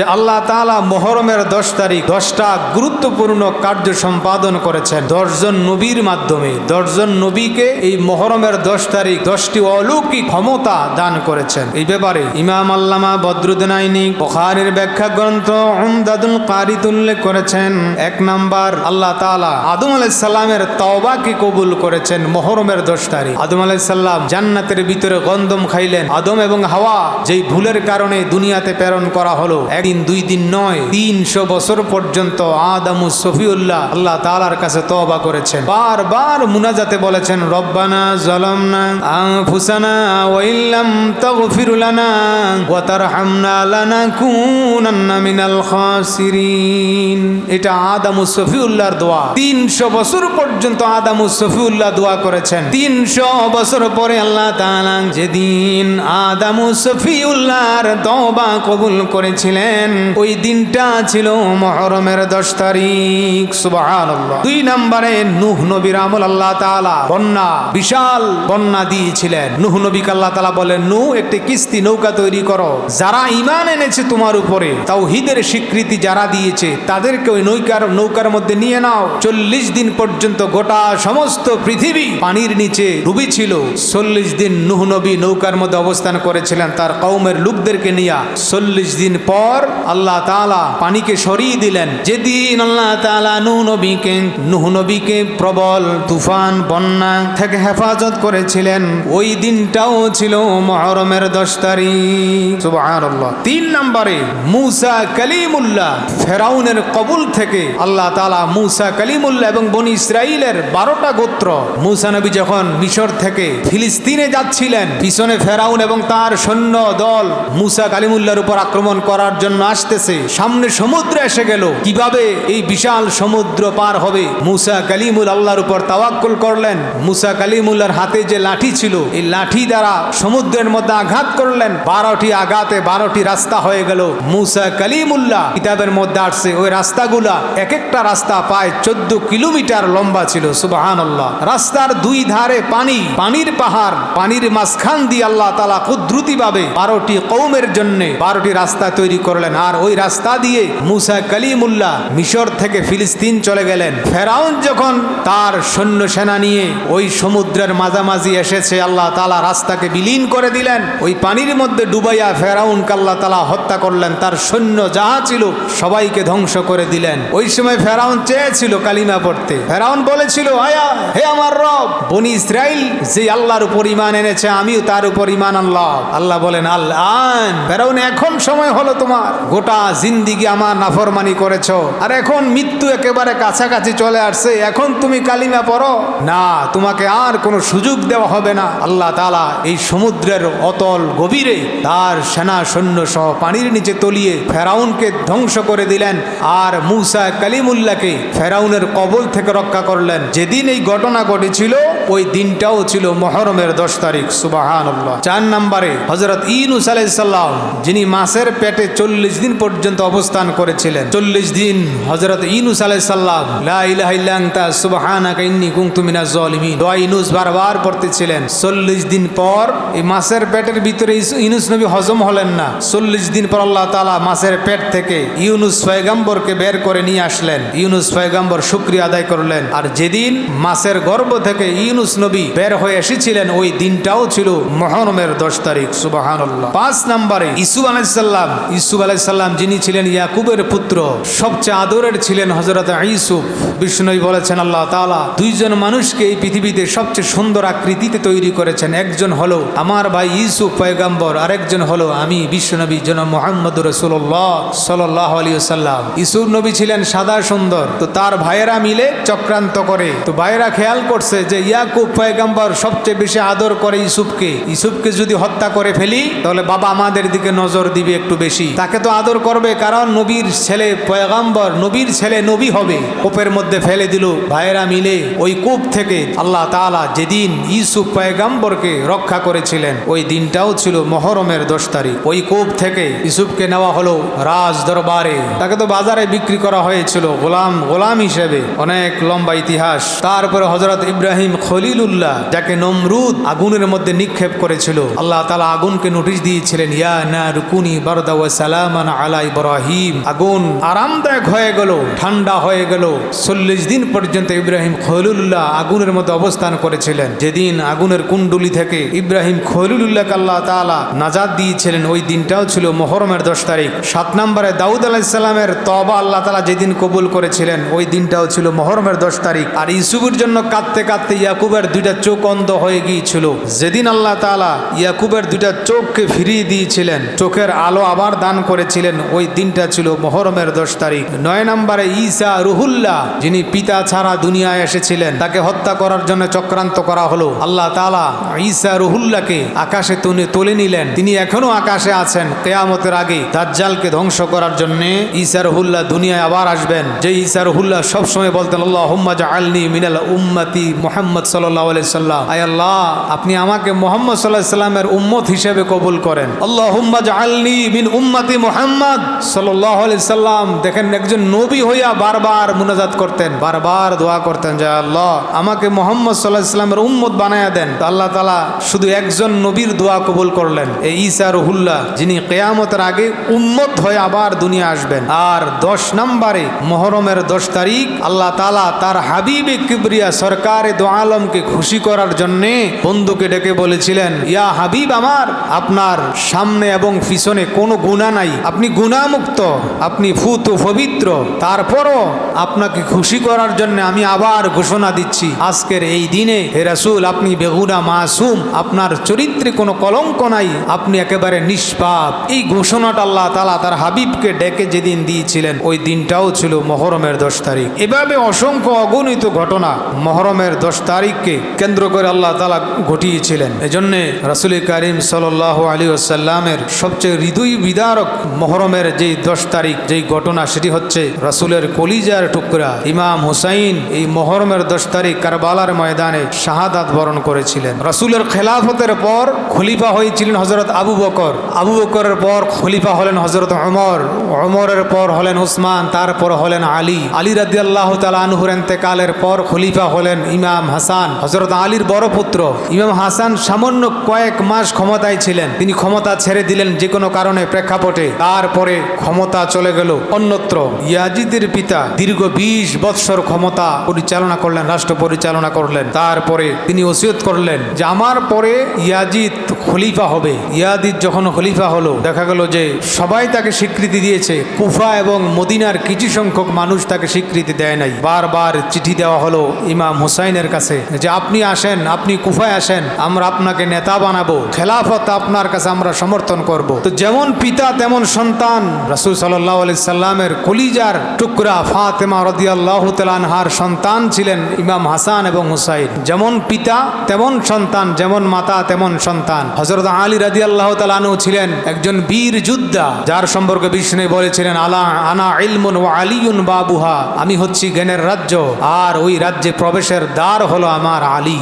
যে আল্লাহ তাআলা মহরমের দশ তারিখ দশটা গুরুত্বপূর্ণ কার্য সম্পাদন করেছেন। দশজন নবীর মাধ্যমে, দশজন নবীকে এই মহরমের দশ তারিখ দশটি অলৌকিক ক্ষমতা দান করেছেন। এই ব্যাপারে ইমাম আল্লামা বদরুদ্দিন আইনি বখারির ব্যাখ্যা গ্রন্থ উমদাদুল কারিত উল্লেখ করেছেন। এক নাম্বার, আল্লাহ তাআলা আদম আলাইসাল্লামের তওবাকে কবুল করেছেন মহরমের দশ তারিখ। আদম আলাইসাল্লাম জান্নাতের ভিতরে গন্ধম খাইলেন। আদম এবং হাওয়া যেই ভুলের কারণে দুনিয়াতে প্রেরণ করা হলো একদিন দুই দিন নয়, তিনশো বছর পর্যন্ত আদামু সফিউল্লাহ আল্লাহ তালার কাছে তওবা করেছেন। বারবার মুনাজাতে বলেছেন, রব্বানা জলামনা আনফুসানা ওয়া ইল্লাম তাগফির লানা ওয়া তারহামনা লানাকুনান্না মিনাল খাসিরিন। এটা আদামু সফিউল্লাহর দোয়া। তিনশো বছর পর্যন্ত আদামু সফিউল্লাহ দোয়া করেছেন। তিনশো বছর পরে আল্লাহ তাআলা যেদিন আদামু সফিউল্লাহর তওবা কবুল করেছিলেন ওই দিনটা ছিল মহরমের দশ তারিখ, সুবহানাল্লাহ। দুই নম্বরে নূহ নবীর আমল আল্লাহ তাআলা, বন্যা, বিশাল বন্যা দিয়েছিলেন। নূহ নবীকে আল্লাহ তালা বলেন নু একটি কিস্তি নৌকা তৈরি করো। যারা ইমান এনেছে তোমার উপরে তাও হিদের স্বীকৃতি যারা দিয়েছে, তাদেরকে ওই নৌকার নৌকার মধ্যে নিয়ে নাও। চল্লিশ দিন পর্যন্ত গোটা সমস্ত পৃথিবী পানির নিচে ডুবি ছিল। চল্লিশ দিন নুহ নবী নৌকার মধ্যে অবস্থান করেছিলেন তার কৌমের লোকদেরকে নিয়ে। চল্লিশ দিন পর আল্লাহ তাআলা পানিকে সরিয়ে দিলেন। যেদিন আল্লাহ তালা নুহ নবীকে নুহ নবীকে প্রবল তুফান, বন্যা থেকে হেফাজত করেছিলেন, ওই দিনটাও ছিল মহরমের দশ তারিখ। তিন নম্বরে মুসা কালিমুল্লাহ, ফেরাউনের কবুল থেকে আল্লাহ তালা মুসা কালিমুল্লাহ এবং বনি ইসরাইলের বারোটা গোত্র, মুসা নবী যখন মিশর থেকে ফিলিস্তিনে যাচ্ছিলেন, পিছনে ফেরাউন এবং তার সৈন্য দল মুসা কালিমুল্লাহর উপর আক্রমণ করার জন্য আসতেছে। সামনে সমুদ্র এসে গেল। কীভাবে এই বিশাল সমুদ্র পার হবে? মুসা কালিমুল আল্লাহর উপর তাওয়াক্কুল করলেন। মুসা কালিমুল্লাহর হাতে যে লাঠি ছিল, এই লাঠি দ্বারা সমুদ্রের মধ্যে আঘাত করলেন। বারোটি আঘাতে বারোটি রাস্তা হয়ে গেল। মুসা কালিমুল্লাহ কিতাবের মধ্যে আসছে। ওই রাস্তাগুলা এক একটা রাস্তা প্রায় চোদ্দ কিলোমিটার লম্বা ছিল। সুবাহান আল্লাহ রাস্তার দুই ধারে পানি, পানির পাহাড়, পানির মাঝখান দিয়ে আল্লাহ তালা কুদ্রুতি ভাবে বারোটি কৌমের জন্য বারোটি রাস্তা তৈরি করলেন আর ওই রাস্তা দিয়ে মুসা কালিমুল্লাহ মিশর থেকে ফিলিস্তিন চলে গেলেন। ফেরাউন যখন তার সৈন্য সেনা নিয়ে ওই সমুদ্রের মাঝামাঝি এসেছে, আল্লাহ তালা রাস্তাকে বিলীন করে দিলেন। ওই পানির মধ্যে ডুবাইয়া ফেরাউনকে আল্লাহ তালা হত্যা করলেন। তার সৈন্য যাহা ছিল সবাইকে ধ্বংস করে দিলেন। ওই সময় ফেরাউন চেয়েছিল কালিমা পড়তে। ফেরাউন বলেছিল, আয়া, হে আমার রব, বনি ইসরাইল যে আল্লাহর উপর ইমান এনেছে, আমিও তার উপর ইমান আল্লাহ আল্লাহ বলেন আল্লাহ ফেরাউন, এখন সময় হলো তোমার। গোটা জিন্দিগি আমার নাফরমানি করেছ। আর এখন মৃত্যু একেবারে কাছাকাছি চলে আসছে। এখন তুমি কালিমা পড়ো। না, তোমাকে আর কোনো সুযোগ দেওয়া হবে না। আল্লাহ তালা এই সমুদ্রের অতল গভীরে তার সেনা সৈন্য সহ পানির নিচে তলিয়ে ফেরাউনকে ধ্বংস করে দিলেন। আর মুসা কালিমুল্লাহকে ফেরাউনের কবল থেকে রক্ষা করলেন। যেদিন এই ঘটনা ঘটেছিল, ওই দিনটাও ছিল মহরমের দশ তারিখ। সুবাহান চার নম্বরে হজরত ইনুস আলাইসাল্লাম যিনি মাসের পেটে চল্লিশ দিন পর্যন্ত অবস্থান করেছিলেন। চল্লিশ দিন হজরত ইনুস ইনুস বারবার পড়তেছিলেন। চল্লিশ দিন পর এই পেটের ভিতরে ইনুস নবী হজম হলেন না। চল্লিশ দিন পর আল্লাহ তালা পেট থেকে ইউনুস বের করে নিয়ে আসলেন। ইউনুস ফয়গাম্বর শুক্রিয়া আদায় করলেন। আর যেদিন মাসের গর্ভ থেকে ইউনুস নবী বের হয়ে এসেছিলেন, ওই দিনটাও ছিল মহরমের দশ তারিখ সুবাহান পাঁচ নম্বরে ইসু আলাইসাল্লাম ইসুফ আলাইসাল্লাম যিনি ছিলেন ইয়াকুবের পুত্র, সবচেয়ে আদরের ছিলেন হজরত ইসুফ বিষ্ণুই বলেছেন, আল্লাহ তালা দুইজন মানুষকে এই পৃথিবীতে সবচেয়ে সুন্দর আকৃতিতে তৈরি করেছেন। একজন হলো আমার ভাই ইসুফ পয়গাম্বর, আরেকজন হলো আমি বিশ্বনবী জন মোহাম্মদ রসুল্লাহ সাল্লাহ আলী সাল্লাম ইসুফ নবী ছিলেন সাদা সুন্দর, তো তার ভাইয়েরা মিলে চক্রান্ত করে। তো ভাইয়েরা খেয়াল করছে যে ইয়াকুব পয়গাম্বর সবচেয়ে বেশি আদর করে ইসুফকে ইসুফকে যদি হত্যা করে ফেলি, তাহলে বাবা আমাদের দিকে নজর দিবে একটু বেশি। তাকে তো আদর করবে, কারণ নবীর ছেলে পয়গাম্বর, নবীর ছেলে নবী হবে। কোপের মধ্যে ফেলে দিল ভাইয়েরা মিলে। ওই কূপ থেকে আল্লাহ তাআলা যেদিন ইসুফ পয়গাম্বরকে রক্ষা করেছিলেন, ওই দিনটাও ছিল মহরমের দশ তারিখ। ওই কূপ থেকে ইসুফকে নেওয়া হলো রাজ দরবারে। তাকে তো বাজারে বিক্রি করা হয়েছিল, গোলাম গোলাম হিসেবে। অনেক লম্বা ইতিহাস। তারপরে হজরত ইব্রাহিম খলিলুল্লাহ, যাকে নমরুদ আগুনের মধ্যে নিক্ষেপ করেছিল, আল্লাহ তালা আগুনকে নোটিশ দিয়েছিলেন, ইয়া না রুকুনি বারদা সালাম সালামান আলা ইব্রাহিম। আগুন আরামদায়ক হয়ে গেল, ঠান্ডা হয়ে গেল। চল্লিশ দিন পর্যন্ত ইব্রাহিম খলিলুল্লাহ আগুনের মধ্যে অবস্থান করেছিলেন। যেদিন আগুনের কুণ্ডুলি থেকে ইব্রাহিম খলিলুল্লাহকে আল্লাহ তাআলা নাজাদ দিয়েছিলেন, ওই দিনটাও ছিল মোহরমের দশ তারিখ। সাত নম্বরে দাউদ আলাহিসাল্লামের তবা আল্লাহ তালা যেদিন কবুল করেছিলেন, ওই দিনটাও ছিল মহরমের দশ তারিখ। আর ইসুবের জন্য কাঁদতে কাঁদতে ইয়াকুবের দুইটা চোখ অন্ধ হয়ে গিয়েছিল। যেদিন আল্লাহ তাআলা ইয়াকুবের দুইটা চোখকে ফিরিয়ে দিয়েছিলেন, চোখের আলো আবার দান করেছিলেন, ওই দিনটা ছিল মোহরমের দশ তারিখ। নয় নম্বরে ঈসা রুহুল্লাহ, যিনি পিতা ছাড়া দুনিয়ায় এসেছিলেন, তাকে হত্যা করার জন্য চক্রান্ত করা হলো। আল্লাহ তাআলা ঈসা রুহুল্লাহকে আকাশে তুলে তুলে নিলেন। তিনি এখনও আকাশে আছেন, কেয়ামতের আগে দাজ্জালকে ধ্বংস করার জন্য ঈসা রুহুল্লাহ দুনিয়ায় আবার আসবেন। যে ঈসা রুহুল্লাহ সবসময় বলতেন আল্লাহ আলনি মিনাল উম্মতি মোহাম্মদ সাল্লাহ সাল্লাম। আয় আল্লাহ, আপনি আমাকে মোহাম্মদ সাল্লাহ সাল্লামের উম্মত হিসেবে কবুল করেন। আল্লাহ আলনি মিন উম্মতি মোহাম্মদ সাল্লাম দেখেন একজন নবী হইয়া বারবার মুনাজাত করতেন, বারবার দোয়া করতেন, যে আল্লাহ, আমাকে মোহাম্মদ সাল্লাহ সাল্লামের উম্মত বানায়া দেন। আল্লাহ তালা শুধু একজন নবীর দোয়া কবুল করলেন, এই ঈসা রহুল্লাহ, যিনি কেয়ামতের আগে উম্মত হয়ে আবার দুনিয়া আসবেন। আর দশ নম্বরে মহরমের দশ তারিখ, আল্লাহ তালা তার হাবিবে কিবরিয়া সরকারে দো আলমকে খুশি করার জন্য বন্ধুকে ডেকে বলেছিলেন, ইয়া হাবিব আমার, আপনার সামনে এবং পিছনে কোনো গুণা নাই। আপনি গুণামুক্ত, আপনি ফুত পবিত্র। তারপরও আপনাকে খুশি করার জন্য আমি আবার ঘোষণা দিচ্ছি, আজকের এই দিনে হে রাসূল, আপনি বেগুনা মাসুম, আপনার চরিত্রে কোনো কলঙ্ক নাই, আপনি একেবারে নিষ্পাপ। এই ঘোষণাটা আল্লাহ তালা তার হাবিবকে ডেকে যেদিন দিয়েছিলেন, ওই দিনটাও ছিল মহরমের দশ তারিখ। এভাবে অসংখ্য অগণিত ঘটনা মহরমের দশ তারিখকে কেন্দ্র করে আল্লাহ তালা ঘটিয়েছিলেন। এজন্য রাসুল করিম সাল আলী আসাল্লামের সবচেয়ে হৃদয় বিদারক মহরমের যেই দশ তারিখ, যেই ঘটনা, সেটি হচ্ছে রাসুলের কলিজার টুকরা। ইমাম হুসাইন এই মহরমের দশ তারিখ কারবালার ময়দানে শাহাদাত বরণ করেছিলেন। রাসুলের খেলাফতের পর খলিফা হয়েছিলেন হজরত আবু বকর। আবু বকরের পর খলিফা হলেন হজরত অমর অমরের পর হলেন উসমান, তারপর হলেন আলী। আলী রাদি আল্লাহ তালহুর এতেকালের পর খলিফা হলেন ইমাম হাসান হজরত আলীর বড় পুত্র। ইমাম হাসান সামান্য কয়েক মাস ক্ষমতায় ছিলেন। তিনি ক্ষমতা ছেড়ে দিলেন যে কোনো কারণে প্রেক্ষাপটে। তারপরে ক্ষমতা চলে গেল। অন্যত্র ইয়াজিদের পিতা দীর্ঘ বিশ বৎসর ক্ষমতা পরিচালনা করলেন, রাষ্ট্র পরিচালনা করলেন। তারপরে তিনি ওসিয়ত করলেন যে, আমার পরে ইয়াজিদ খলিফা হবে। ইয়াদিদ যখন খলিফা হলো, দেখা গেল যে সবাই তাকে স্বীকৃতি দিয়েছে। কুফা এবং মদিনার কিছু সংখ্যক মানুষ তাকে স্বীকৃতি দেয় নাই। বারবার চিঠি দেওয়া হলো ইমাম হুসাইনের কাছে যে, আপনি আসেন, আপনি কুফায় আসেন, আমরা আপনাকে নেতা বানাবো। খেলাফত আপনার কাছে আমরা সমর্থন করব। তো যেমন পিতা, তেমন সন্তান রাসুল সাল্লাহ সাল্লামের কলিজার টুকরা ফাতেমা রদিয়াল্লাহ তালানহার সন্তান ছিলেন ইমাম হাসান এবং হুসাইন। যেমন পিতা, তেমন সন্তান, যেমন মাতা, তেমন সন্তান। হজরত আলী রাজি আল্লাহ তালানু ছিলেন একজন বীর যোদ্ধা, যার সম্পর্কে বিষ্ণু বলেছিলেন, আলা, আনা ইলমুন ও আলিউন বাবুহা, আমি হচ্ছি জ্ঞানের রাজ্য, আর ওই রাজ্যে প্রবেশের দ্বার হলো আমার আলী।